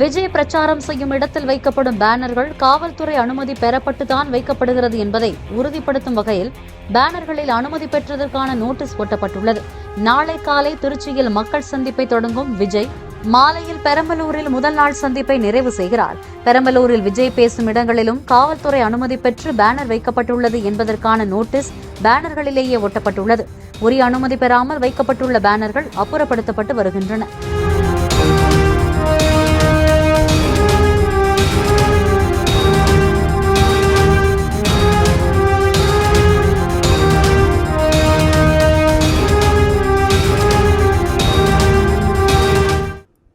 விஜய் பிரச்சாரம் செய்யும் இடத்தில் வைக்கப்படும் பேனர்கள் காவல்துறை அனுமதி பெறப்பட்டுதான் வைக்கப்படுகிறது என்பதை உறுதிப்படுத்தும் வகையில் பேனர்களில் அனுமதி பெற்றதற்கான நோட்டீஸ் ஒட்டப்பட்டுள்ளது. நாளை காலை திருச்சியில் மக்கள் சந்திப்பை தொடங்கும் விஜய் மாலையில் பெரம்பலூரில் முதல் நாள் சந்திப்பை நிறைவு செய்கிறார். பெரம்பலூரில் விஜய் பேசும் இடங்களிலும் காவல்துறை அனுமதி பெற்று பேனர் வைக்கப்பட்டுள்ளது என்பதற்கான நோட்டீஸ் பேனர்களிலேயே ஒட்டப்பட்டுள்ளது. உரிய அனுமதி பெறாமல் வைக்கப்பட்டுள்ள பேனர்கள் அப்புறப்படுத்தப்பட்டு வருகின்றன.